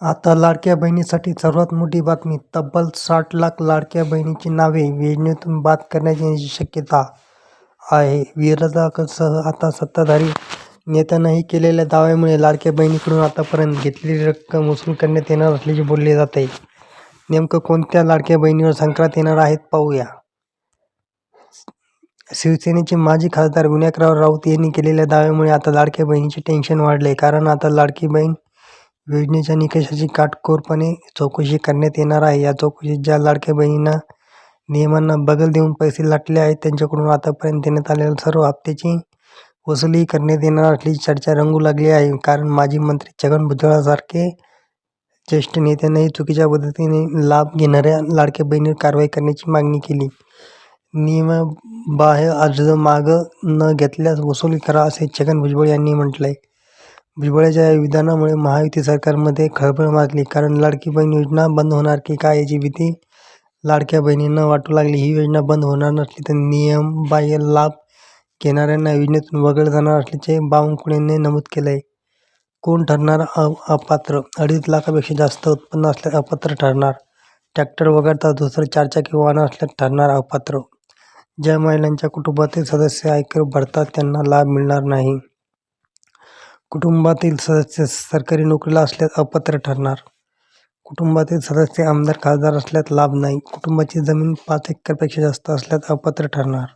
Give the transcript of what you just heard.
आता लाडक्या बहिणीसाठी सर्वात मोठी बातमी तब्बल साठ लाख लाडक्या बहिणीची नावे योजनेतून बाद करण्यात येण्याची शक्यता आहे. विरोधकांसह आता सत्ताधारी नेत्यांनाही केलेल्या दाव्यामुळे लाडक्या बहिणीकडून आतापर्यंत घेतलेली रक्कम वसूल करण्यात येणार असल्याचे बोलले जात. आहे नेमकं कोणत्या लाडक्या बहिणीवर संक्रांत येणार आहेत पाहूया. शिवसेनेचे माजी खासदार विनायकराव राऊत यांनी केलेल्या दाव्यामुळे आता लाडक्या बहिणीचे टेन्शन वाढले. कारण आता लाडकी बहीण योजनेच्या निकषाची काटकोरपणे चौकशी करण्यात येणार आहे. या चौकशीत ज्या लाडक्या बहिणींना नियमांना बगल देऊन पैसे लाटले आहेत त्यांच्याकडून आतापर्यंत देण्यात आलेल्या सर्व हप्त्याची वसुली करण्यात येणार असल्याची चर्चा रंगू लागली आहे. कारण माजी मंत्री छगन भुजबळांसारखे ज्येष्ठ नेत्यांनीही चुकीच्या पद्धतीने लाभ घेणाऱ्या लाडक्या बहिणीवर कारवाई करण्याची मागणी केली. नियमबाह्य अर्ज मागं न घेतल्यास वसुली करा असे छगन भुजबळ यांनी म्हटलंय. भुजबळांच्या या विधानामुळे महायुती सरकारमध्ये खळबळ माजली. कारण लाडकी बहीण योजना बंद होणार की काय याची भीती? लाडक्या बहिणींना वाटू लागली ही योजना बंद होणार नसली तर नियमबाह्य लाभ घेणाऱ्यांना योजनेतून वगळलं जाणार असल्याचे बावनकुळेंनी नमूद केलंय. कोण ठरणार? अपात्र. अडीच लाखापेक्षा जास्त उत्पन्न असल्यास अपात्र ठरणार. ट्रॅक्टर वगळता दुसरं चारचाकी वाहन असल्यास ठरणार अपात्र. ज्या महिलांच्या कुटुंबातील सदस्य आयकर भरतात त्यांना लाभ मिळणार नाही. कुटुंबातील सदस्य सरकारी नोकरीला असल्यास अपात्र ठरणार. कुटुंबातील सदस्य आमदार खासदार असल्यास लाभ नाही. कुटुंबाची जमीन पाच एकरपेक्षा जास्त असल्यास अपात्र ठरणार.